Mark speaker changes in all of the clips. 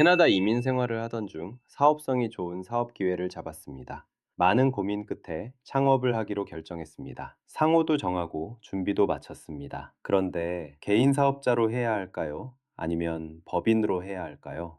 Speaker 1: 캐나다 이민 생활을 하던 중 사업성이 좋은 사업 기회를 잡았습니다. 많은 고민 끝에 창업을 하기로 결정했습니다. 상호도 정하고 준비도 마쳤습니다. 그런데 개인 사업자로 해야 할까요? 아니면 법인으로 해야 할까요?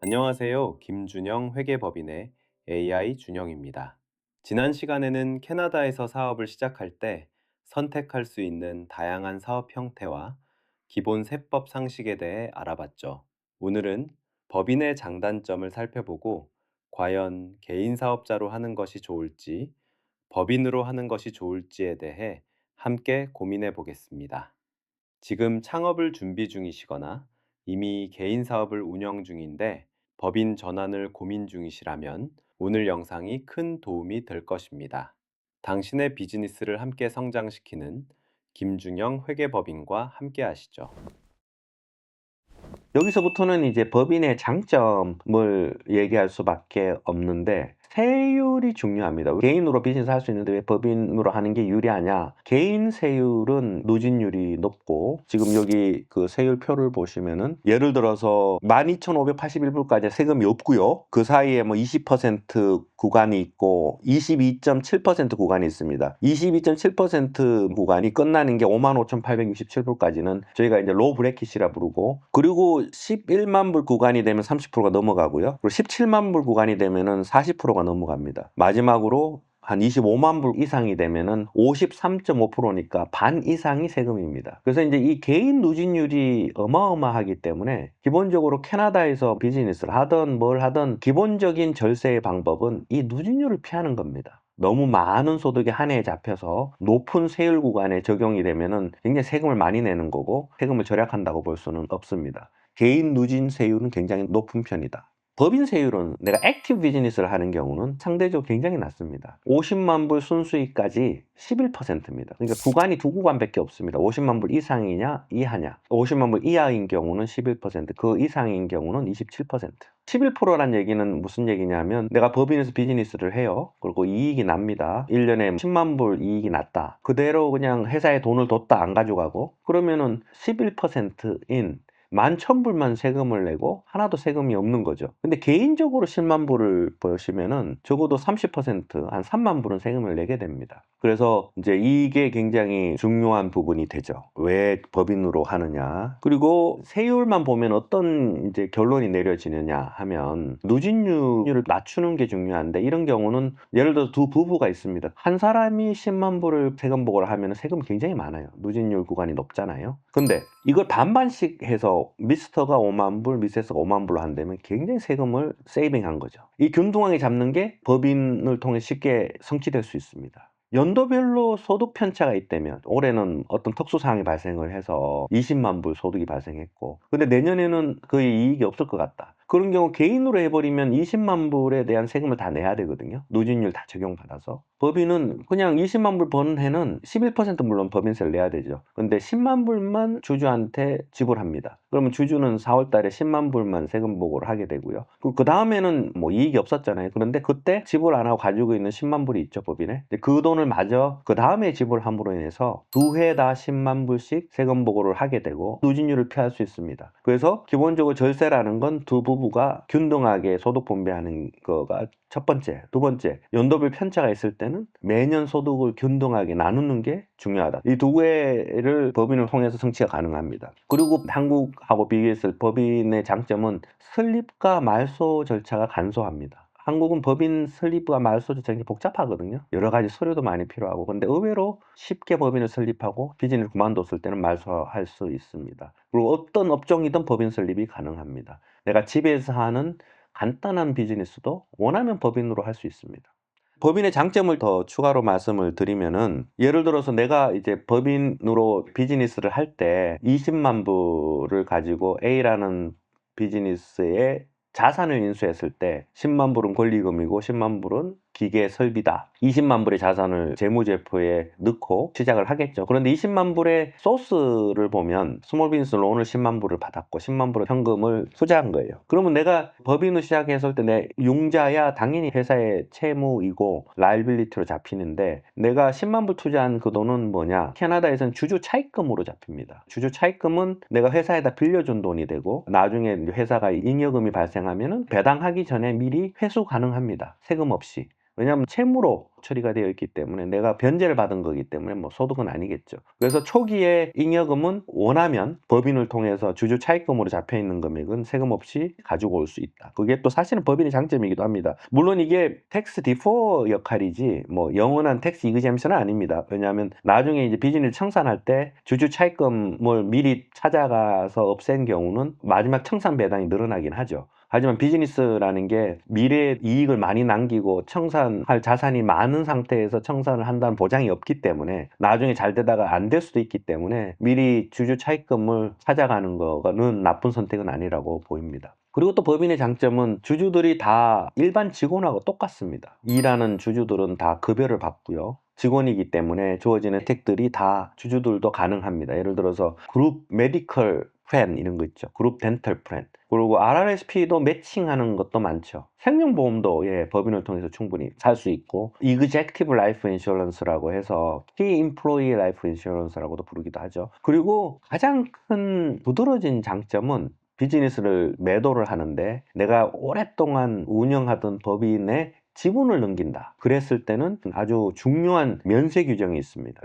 Speaker 1: 안녕하세요. 김준영 회계법인의 AI 준영입니다. 지난 시간에는 캐나다에서 사업을 시작할 때 선택할 수 있는 다양한 사업 형태와 기본 세법 상식에 대해 알아봤죠. 오늘은 법인의 장단점을 살펴보고 과연 개인 사업자로 하는 것이 좋을지 법인으로 하는 것이 좋을지에 대해 함께 고민해 보겠습니다. 지금 창업을 준비 중이시거나 이미 개인 사업을 운영 중인데 법인 전환을 고민 중이시라면 오늘 영상이 큰 도움이 될 것입니다. 당신의 비즈니스를 함께 성장시키는 김준영 회계법인과 함께 하시죠.
Speaker 2: 여기서부터는 이제 법인의 장점을 얘기할 수밖에 없는데 세율이 중요합니다. 개인으로 비즈니스 할 수 있는데 왜 법인으로 하는 게 유리하냐? 개인 세율은 누진율이 높고 지금 여기 그 세율표를 보시면은 예를 들어서 12,581불까지 세금이 없고요. 그 사이에 뭐 20% 구간이 있고 22.7% 구간이 있습니다. 22.7% 구간이 끝나는 게 55,867불까지는 저희가 이제 로우 브레킷이라 부르고 그리고 11만 불 구간이 되면 30%가 넘어가고요. 그리고 17만 불 구간이 되면은 40%가 넘어갑니다. 마지막으로 한 25만 불 이상이 되면은 53.5%니까 반 이상이 세금입니다. 그래서 이제 이 개인 누진율이 어마어마하기 때문에 기본적으로 캐나다에서 비즈니스를 하든 뭘 하든 기본적인 절세의 방법은 이 누진율을 피하는 겁니다. 너무 많은 소득이 한 해에 잡혀서 높은 세율 구간에 적용이 되면은 굉장히 세금을 많이 내는 거고 세금을 절약한다고 볼 수는 없습니다. 개인 누진 세율은 굉장히 높은 편이다. 법인 세율은 내가 액티브 비즈니스를 하는 경우는 상대적으로 굉장히 낮습니다. 50만 불 순수익까지 11%입니다. 그러니까 구간이 두 구간밖에 없습니다. 50만 불 이상이냐 이하냐. 50만 불 이하인 경우는 11%, 그 이상인 경우는 27%. 11%란 얘기는 무슨 얘기냐면 내가 법인에서 비즈니스를 해요. 그리고 이익이 납니다. 1년에 10만 불 이익이 났다. 그대로 그냥 회사에 돈을 뒀다 안 가져가고 그러면은 11%인 만 천불만 세금을 내고 하나도 세금이 없는 거죠. 근데 개인적으로 10만 불을 버시면은 적어도 30%한 3만 불은 세금을 내게 됩니다. 그래서 이제 이게 굉장히 중요한 부분이 되죠. 왜 법인으로 하느냐. 그리고 세율만 보면 어떤 이제 결론이 내려지느냐 하면 누진율을 낮추는 게 중요한데 이런 경우는 예를 들어 두 부부가 있습니다. 한 사람이 10만 불을 세금 보고를 하면 세금 굉장히 많아요. 누진율 구간이 높잖아요. 근데 이걸 반반씩 해서 미스터가 5만 불, 미세스가 5만 불로 한다면 굉장히 세금을 세이빙한 거죠. 이 균등하게 잡는 게 법인을 통해 쉽게 성취될 수 있습니다. 연도별로 소득 편차가 있다면 올해는 어떤 특수 사항이 발생을 해서 20만 불 소득이 발생했고 근데 내년에는 거의 이익이 없을 것 같다. 그런 경우 개인으로 해버리면 20만 불에 대한 세금을 다 내야 되거든요. 누진율 다 적용받아서. 법인은 그냥 20만 불 버는 해는 11% 물론 법인세를 내야 되죠. 근데 10만 불만 주주한테 지불합니다. 그러면 주주는 4월 달에 10만 불만 세금 보고를 하게 되고요. 그 다음에는 뭐 이익이 없었잖아요. 그런데 그때 지불 안 하고 가지고 있는 10만 불이 있죠, 법인에. 그 돈을 마저 그 다음에 지불함으로 인해서 두 해 다 10만 불씩 세금 보고를 하게 되고 누진율을 피할 수 있습니다. 그래서 기본적으로 절세라는 건 두 부부가 균등하게 소득 분배하는 거가 첫 번째, 두 번째, 연도별 편차가 있을 때는 매년 소득을 균등하게 나누는 게 중요하다. 이 두 개를 법인을 통해서 성취가 가능합니다. 그리고 한국하고 비교했을 법인의 장점은 설립과 말소 절차가 간소합니다. 한국은 법인 설립과 말소 절차가 복잡하거든요. 여러 가지 서류도 많이 필요하고. 근데 의외로 쉽게 법인을 설립하고 비즈니스 그만뒀을 때는 말소할 수 있습니다. 그리고 어떤 업종이든 법인 설립이 가능합니다. 내가 집에서 하는 간단한 비즈니스도 원하면 법인으로 할 수 있습니다. 법인의 장점을 더 추가로 말씀을 드리면은 예를 들어서 내가 이제 법인으로 비즈니스를 할 때 20만 불을 가지고 A라는 비즈니스에 자산을 인수했을 때 10만 불은 권리금이고 10만 불은 기계 설비다. 20만 불의 자산을 재무제표에 넣고 시작을 하겠죠. 그런데 20만 불의 소스를 보면 스몰 비즈니스 론을 10만 불을 받았고 10만 불의 현금을 투자한 거예요. 그러면 내가 법인을 시작했을 때내 융자야 당연히 회사의 채무이고 라이빌리티로 잡히는데 내가 10만 불 투자한 그 돈은 뭐냐? 캐나다에서는 주주 차입금으로 잡힙니다. 주주 차입금은 내가 회사에다 빌려준 돈이 되고 나중에 회사가 잉여금이 발생하면은 배당하기 전에 미리 회수 가능합니다. 세금 없이. 왜냐하면 채무로 처리가 되어 있기 때문에 내가 변제를 받은 거기 때문에 뭐 소득은 아니겠죠. 그래서 초기에 잉여금은 원하면 법인을 통해서 주주 차입금으로 잡혀 있는 금액은 세금 없이 가지고 올 수 있다. 그게 또 사실은 법인의 장점이기도 합니다. 물론 이게 텍스 디포 역할이지 뭐 영원한 텍스 이그잼션은 아닙니다. 왜냐하면 나중에 이제 비즈니스 청산할 때 주주 차입금을 미리 찾아가서 없앤 경우는 마지막 청산 배당이 늘어나긴 하죠. 하지만 비즈니스라는 게 미래 이익을 많이 남기고 청산할 자산이 많은 상태에서 청산을 한다는 보장이 없기 때문에 나중에 잘 되다가 안 될 수도 있기 때문에 미리 주주 차입금을 찾아가는 거는 나쁜 선택은 아니라고 보입니다. 그리고 또 법인의 장점은 주주들이 다 일반 직원하고 똑같습니다. 일하는 주주들은 다 급여를 받고요. 직원이기 때문에 주어지는 혜택들이 다 주주들도 가능합니다. 예를 들어서 그룹 메디컬 플랜 이런 거 있죠. 그룹 덴털 플랜. 그리고 RRSP도 매칭하는 것도 많죠. 생명보험도 예, 법인을 통해서 충분히 살 수 있고 Executive Life Insurance라고 해서 Key Employee Life Insurance라고도 부르기도 하죠. 그리고 가장 큰 두드러진 장점은 비즈니스를 매도를 하는데 내가 오랫동안 운영하던 법인의 지분을 넘긴다. 그랬을 때는 아주 중요한 면세 규정이 있습니다.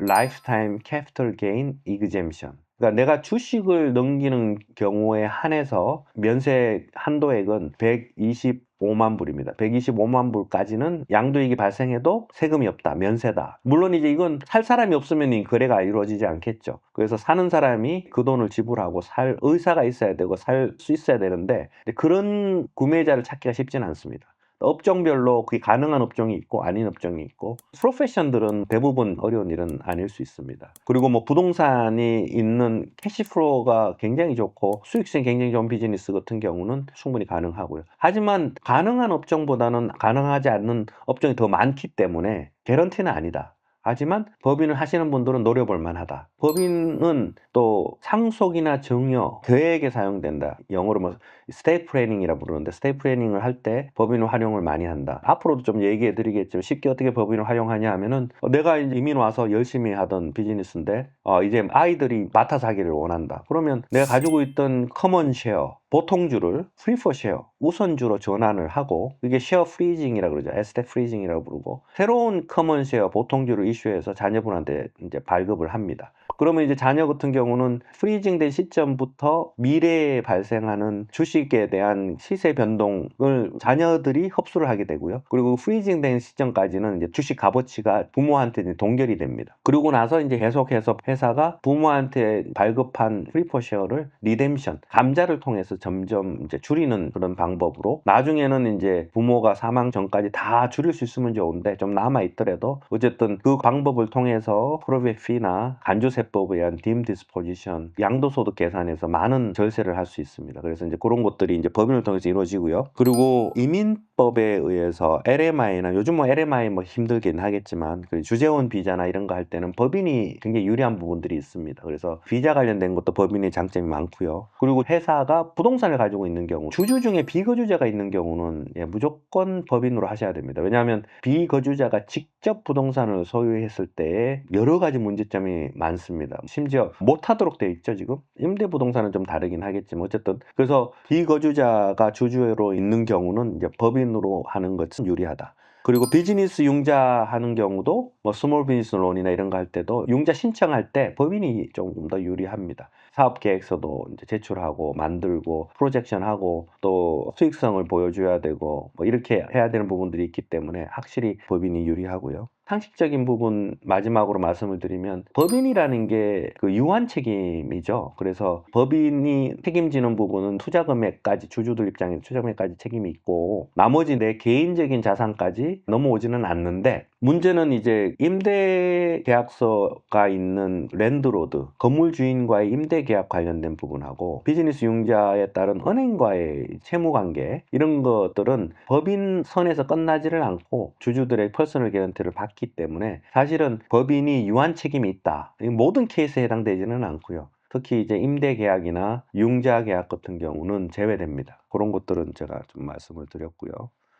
Speaker 2: Capital Gain Exemption. 그 러니까 내가 주식을 넘기는 경우에 한해서 면세 한도액은 125만 불입니다. 125만 불까지는 양도이익이 발생해도 세금이 없다. 면세다. 물론 이제 이건 살 사람이 없으면 이 거래가 이루어지지 않겠죠. 그래서 사는 사람이 그 돈을 지불하고 살 의사가 있어야 되고 살 수 있어야 되는데 그런 구매자를 찾기가 쉽지는 않습니다. 업종별로 그게 가능한 업종이 있고 아닌 업종이 있고 프로페션들은 대부분 어려운 일은 아닐 수 있습니다. 그리고 뭐 부동산이 있는 캐시플로우가 굉장히 좋고 수익성이 굉장히 좋은 비즈니스 같은 경우는 충분히 가능하고요. 하지만 가능한 업종보다는 가능하지 않는 업종이 더 많기 때문에 개런티는 아니다. 하지만 법인을 하시는 분들은 노려볼 만하다. 법인은 또 상속이나 증여, 계획에 사용된다. 영어로 뭐 스테이트 플래닝이라 부르는데 스테이트 플래닝을 할 때 법인을 활용을 많이 한다. 앞으로도 좀 얘기해 드리겠지만 쉽게 어떻게 법인을 활용하냐 하면은 어, 내가 이민 와서 열심히 하던 비즈니스인데 어, 이제 아이들이 맡아서 하기를 원한다. 그러면 내가 가지고 있던 커먼 쉐어 보통주를 프리퍼 쉐어 우선주로 전환을 하고 이게 쉐어 프리징이라고 그러죠. 에스테 프리징이라고 부르고 새로운 커먼 쉐어 보통주를 이슈해서 자녀분한테 이제 발급을 합니다. 그러면 이제 자녀 같은 경우는 프리징된 시점부터 미래에 발생하는 주식에 대한 시세 변동을 자녀들이 흡수를 하게 되고요. 그리고 프리징된 시점까지는 이제 주식 값어치가 부모한테 이제 동결이 됩니다. 그리고 나서 이제 계속해서 회사가 부모한테 발급한 프리퍼 쉐어를 리뎀션, 감자를 통해서 점점 이제 줄이는 그런 방법으로 나중에는 이제 부모가 사망 전까지 다 줄일 수 있으면 좋은데 좀 남아 있더라도 어쨌든 그 방법을 통해서 프로베 피나 간주세 세법에 의한 딤 디스포지션, 양도소득 계산에서 많은 절세를 할 수 있습니다. 그래서 이제 그런 것들이 이제 법인을 통해서 이루어지고요. 그리고 이민 법에 의해서 LMI나 요즘 뭐 LMI 뭐 힘들긴 하겠지만 그 주재원 비자나 이런 거 할 때는 법인이 굉장히 유리한 부분들이 있습니다. 그래서 비자 관련된 것도 법인의 장점이 많고요. 그리고 회사가 부동산을 가지고 있는 경우 주주 중에 비거주자가 있는 경우는 예, 무조건 법인으로 하셔야 됩니다. 왜냐하면 비거주자가 직접 부동산을 소유했을 때 여러 가지 문제점이 많습니다. 심지어 못하도록 되어 있죠 지금 임대 부동산은 좀 다르긴 하겠지만 어쨌든 그래서 비거주자가 주주로 있는 경우는 이제 법인 으로 하는 것은 유리하다. 그리고 비즈니스 융자 하는 경우도 뭐 스몰 비즈니스 론이나 이런 거 할 때도 융자 신청할 때 법인이 조금 더 유리합니다. 사업 계획서도 이제 제출하고 만들고 프로젝션하고 또 수익성을 보여줘야 되고 뭐 이렇게 해야 되는 부분들이 있기 때문에 확실히 법인이 유리하고요. 상식적인 부분 마지막으로 말씀을 드리면 법인이라는 게 그 유한 책임이죠. 그래서 법인이 책임지는 부분은 투자 금액까지 주주들 입장에서 투자 금액까지 책임이 있고 나머지 내 개인적인 자산까지 넘어오지는 않는데 문제는 이제 임대 계약서가 있는 랜드로드 건물 주인과의 임대 계약 관련된 부분하고 비즈니스 융자에 따른 은행과의 채무 관계 이런 것들은 법인 선에서 끝나지를 않고 주주들의 퍼스널 개런티를 받기 때문에 사실은 법인이 유한 책임이 있다. 이 모든 케이스에 해당되지는 않고요. 특히 이제 임대 계약이나 융자 계약 같은 경우는 제외됩니다. 그런 것들은 제가 좀 말씀을 드렸고요.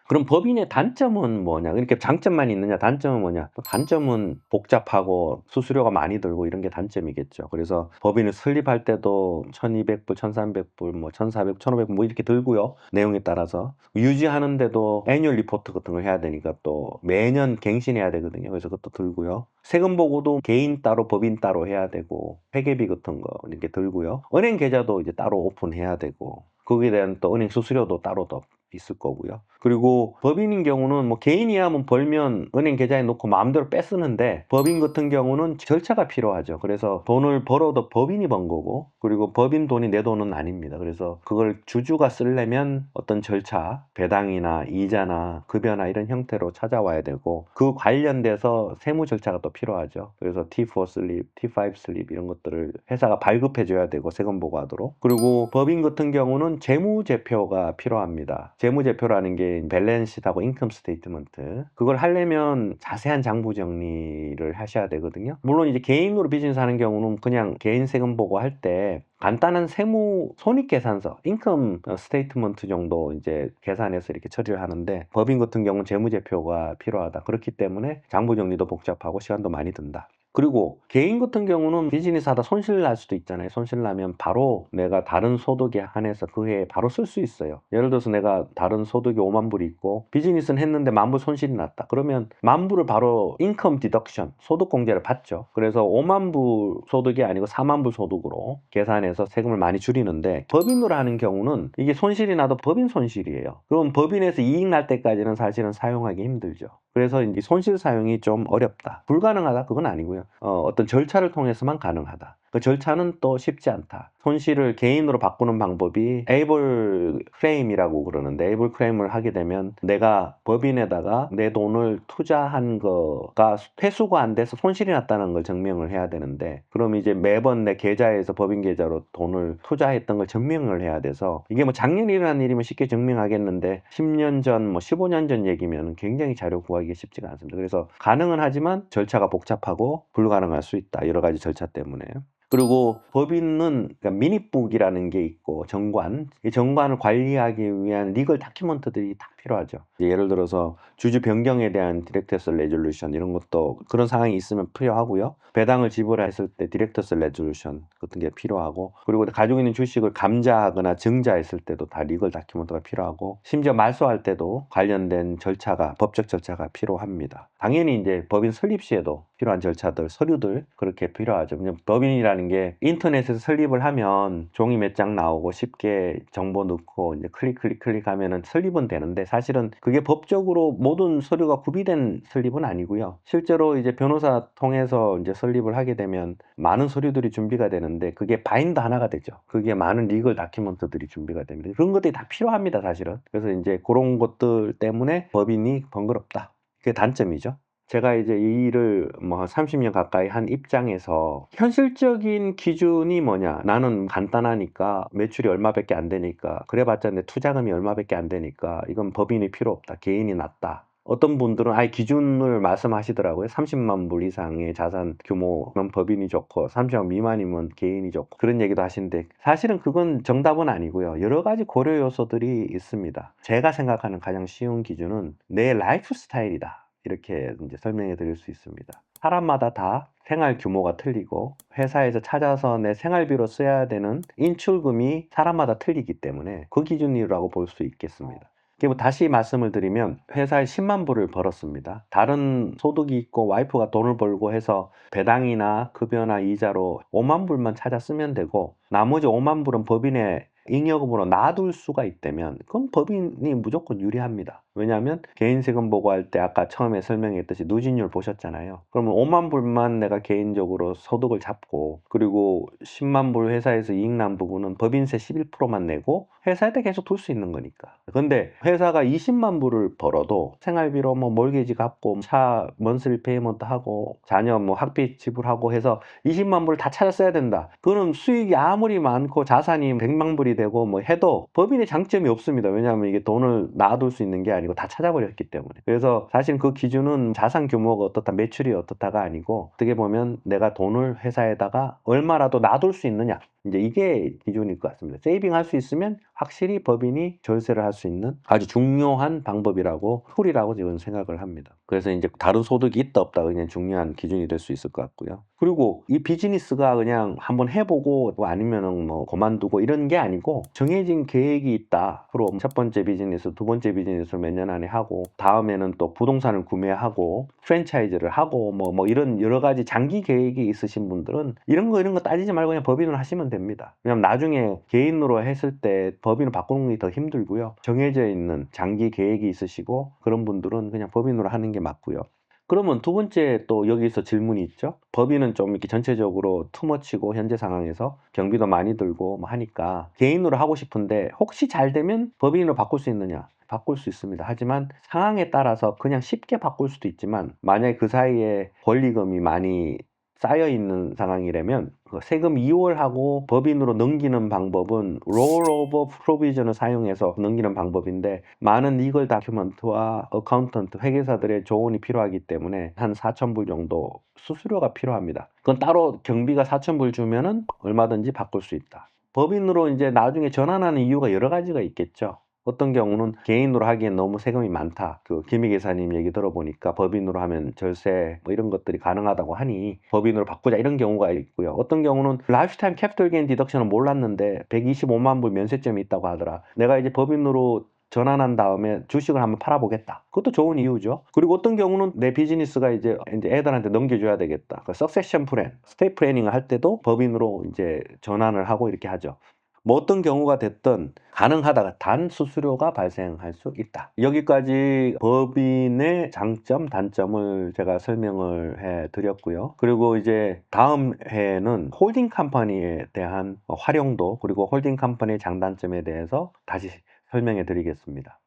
Speaker 2: 그럼 법인의 단점은 뭐냐? 이렇게 장점만 있느냐? 단점은 뭐냐? 또 단점은 복잡하고 수수료가 많이 들고 이런 게 단점이겠죠. 그래서 법인을 설립할 때도 1200불, 1300불, 뭐 1400, 1500불 뭐 이렇게 들고요. 내용에 따라서 유지하는데도 애뉴얼 리포트 같은 걸 해야 되니까 또 매년 갱신해야 되거든요. 그래서 그것도 들고요. 세금 보고도 개인 따로 법인 따로 해야 되고 회계비 같은 거 이렇게 들고요. 은행 계좌도 이제 따로 오픈해야 되고 거기에 대한 또 은행 수수료도 따로 더 있을 거고요. 그리고 법인인 경우는 뭐 개인이야 뭐 벌면 은행 계좌에 놓고 마음대로 뺏쓰는데 법인 같은 경우는 절차가 필요하죠. 그래서 돈을 벌어도 법인이 번 거고 그리고 법인 돈이 내 돈은 아닙니다. 그래서 그걸 주주가 쓰려면 어떤 절차, 배당이나 이자나 급여나 이런 형태로 찾아와야 되고 그 관련돼서 세무 절차가 또 필요하죠. 그래서 T4 슬립, T5 슬립 이런 것들을 회사가 발급해 줘야 되고 세금 보고하도록 그리고 법인 같은 경우는 재무제표가 필요합니다. 재무제표라는 게 밸런시하고 인컴 스테이트먼트 그걸 하려면 자세한 장부 정리를 하셔야 되거든요. 물론 이제 개인으로 비즈니스 하는 경우는 그냥 개인 세금 보고 할 때 간단한 세무 손익계산서, 인컴 스테이트먼트 정도 이제 계산해서 이렇게 처리를 하는데 법인 같은 경우는 재무제표가 필요하다. 그렇기 때문에 장부 정리도 복잡하고 시간도 많이 든다. 그리고 개인 같은 경우는 비즈니스 하다 손실 날 수도 있잖아요. 손실 나면 바로 내가 다른 소득에 한해서 그 해에 바로 쓸 수 있어요. 예를 들어서 내가 다른 소득이 5만 불이 있고 비즈니스는 했는데 만불 손실이 났다. 그러면 만 불을 바로 인컴 디덕션, 소득 공제를 받죠. 그래서 5만 불 소득이 아니고 4만 불 소득으로 계산해서 세금을 많이 줄이는데 법인으로 하는 경우는 이게 손실이 나도 법인 손실이에요. 그럼 법인에서 이익 날 때까지는 사실은 사용하기 힘들죠. 그래서 이제 손실 사용이 좀 어렵다. 불가능하다. 그건 아니고요. 어, 어떤 절차를 통해서만 가능하다. 그 절차는 또 쉽지 않다. 손실을 개인으로 바꾸는 방법이 에이블 크레임이라고 그러는데 에이블 크레임을 하게 되면 내가 법인에다가 내 돈을 투자한 거가 회수가 안 돼서 손실이 났다는 걸 증명을 해야 되는데 그럼 이제 매번 내 계좌에서 법인 계좌로 돈을 투자했던 걸 증명을 해야 돼서 이게 뭐 작년에 일어난 일이면 쉽게 증명하겠는데 10년 전, 뭐 15년 전 얘기면 굉장히 자료 구하기가 쉽지가 않습니다. 그래서 가능은 하지만 절차가 복잡하고 불가능할 수 있다. 여러 가지 절차 때문에. 그리고 법인은 그러니까 미니북이라는 게 있고 정관, 이 정관을 관리하기 위한 리걸 다큐먼트들이 다 필요하죠. 예를 들어서 주주 변경에 대한 디렉터스 레졸루션 이런 것도 그런 상황이 있으면 필요하고요. 배당을 지불했을 때 디렉터스 레졸루션 같은 게 필요하고 그리고 가지고 있는 주식을 감자하거나 증자했을 때도 다 리걸 다큐먼트가 필요하고 심지어 말소할 때도 관련된 절차가 법적 절차가 필요합니다. 당연히 이제 법인 설립 시에도 필요한 절차들, 서류들 그렇게 필요하죠. 법인이라는 게 인터넷에서 설립을 하면 종이 몇 장 나오고 쉽게 정보 넣고 이제 클릭 클릭 클릭 하면은 설립은 되는데 사실은 그게 법적으로 모든 서류가 구비된 설립은 아니고요. 실제로 이제 변호사 통해서 이제 설립을 하게 되면 많은 서류들이 준비가 되는데 그게 바인더 하나가 되죠. 그게 많은 리걸 다큐먼트들이 준비가 됩니다. 그런 것들이 다 필요합니다, 사실은. 그래서 이제 그런 것들 때문에 법인이 번거롭다. 그게 단점이죠. 제가 이제 이 일을 뭐 30년 가까이 한 입장에서 현실적인 기준이 뭐냐? 나는 간단하니까 매출이 얼마밖에 안 되니까 그래봤자 내 투자금이 얼마밖에 안 되니까 이건 법인이 필요 없다 개인이 낫다. 어떤 분들은 아예 기준을 말씀하시더라고요. 30만 불 이상의 자산 규모면 법인이 좋고 30만 미만이면 개인이 좋고 그런 얘기도 하시는데 사실은 그건 정답은 아니고요. 여러 가지 고려 요소들이 있습니다. 제가 생각하는 가장 쉬운 기준은 내 라이프 스타일이다 이렇게 이제 설명해 드릴 수 있습니다. 사람마다 다 생활 규모가 틀리고 회사에서 찾아서 내 생활비로 써야 되는 인출금이 사람마다 틀리기 때문에 그 기준이라고 볼 수 있겠습니다. 뭐 다시 말씀을 드리면 회사에 10만 불을 벌었습니다. 다른 소득이 있고 와이프가 돈을 벌고 해서 배당이나 급여나 이자로 5만 불만 찾아 쓰면 되고 나머지 5만 불은 법인에 잉여금으로 놔둘 수가 있다면 그건 법인이 무조건 유리합니다. 왜냐하면 개인 세금 보고할 때 아까 처음에 설명했듯이 누진율 보셨잖아요. 그러면 5만 불만 내가 개인적으로 소득을 잡고 그리고 10만 불 회사에서 이익 난 부분은 법인세 11%만 내고 회사에다 계속 둘 수 있는 거니까. 근데 회사가 20만 불을 벌어도 생활비로 뭐 몰개지 갚고 차 먼슬리 페이먼트 하고 자녀 뭐 학비 지불하고 해서 20만 불을 다 찾아 써야 된다. 그거는 수익이 아무리 많고 자산이 100만 불이 되고 뭐 해도 법인의 장점이 없습니다. 왜냐하면 이게 돈을 놔둘 수 있는 게 아니 고 다 찾아버렸기 때문에. 그래서 사실 그 기준은 자산 규모가 어떻다, 매출이 어떻다가 아니고 어떻게 보면 내가 돈을 회사에다가 얼마라도 놔둘 수 있느냐. 이제 이게 기준일 것 같습니다. 세이빙 할 수 있으면 확실히 법인이 절세를 할 수 있는 아주 중요한 방법이라고 툴이라고 저는 생각을 합니다. 그래서 이제 다른 소득이 있다 없다 그냥 중요한 기준이 될 수 있을 것 같고요. 그리고 이 비즈니스가 그냥 한번 해보고 뭐 아니면은 뭐 그만두고 이런 게 아니고 정해진 계획이 있다. 앞으로 첫 번째 비즈니스, 두 번째 비즈니스를 몇 년 안에 하고 다음에는 또 부동산을 구매하고 프랜차이즈를 하고 뭐, 뭐 이런 여러 가지 장기 계획이 있으신 분들은 이런 거 이런 거 따지지 말고 그냥 법인을 하시면 됩니다. 왜냐면 나중에 개인으로 했을 때 법인을 바꾸는 게 더 힘들고요. 정해져 있는 장기 계획이 있으시고 그런 분들은 그냥 법인으로 하는 게 맞고요. 그러면 두 번째 또 여기서 질문이 있죠. 법인은 좀 이렇게 전체적으로 투머치고 현재 상황에서 경비도 많이 들고 뭐 하니까 개인으로 하고 싶은데 혹시 잘 되면 법인으로 바꿀 수 있느냐? 바꿀 수 있습니다. 하지만 상황에 따라서 그냥 쉽게 바꿀 수도 있지만 만약에 그 사이에 권리금이 많이 쌓여 있는 상황이라면 그 세금 이월하고 법인으로 넘기는 방법은 롤오버 프로비전을 사용해서 넘기는 방법인데 많은 리걸 다큐먼트와 어카운턴트 회계사들의 조언이 필요하기 때문에 한 4,000불 정도 수수료가 필요합니다. 그건 따로 경비가 4,000불 주면은 얼마든지 바꿀 수 있다. 법인으로 이제 나중에 전환하는 이유가 여러 가지가 있겠죠. 어떤 경우는 개인으로 하기엔 너무 세금이 많다. 그 김희 계사님 얘기 들어보니까 법인으로 하면 절세 뭐 이런 것들이 가능하다고 하니 법인으로 바꾸자 이런 경우가 있고요. 어떤 경우는 라이프타임 캐피털 게인 디덕션은 몰랐는데 125만 불 면세점이 있다고 하더라. 내가 이제 법인으로 전환한 다음에 주식을 한번 팔아보겠다. 그것도 좋은 이유죠. 그리고 어떤 경우는 내 비즈니스가 이제 이제 애들한테 넘겨줘야 되겠다. 그 석세션 플랜, 스테이 플래닝을 할 때도 법인으로 이제 전환을 하고 이렇게 하죠. 뭐 어떤 경우가 됐든 가능하다가 단 수수료가 발생할 수 있다. 여기까지 법인의 장점, 단점을 제가 설명을 해 드렸고요. 그리고 이제 다음 회에는 홀딩 컴퍼니에 대한 활용도 그리고 홀딩 컴퍼니의 장단점에 대해서 다시 설명해 드리겠습니다.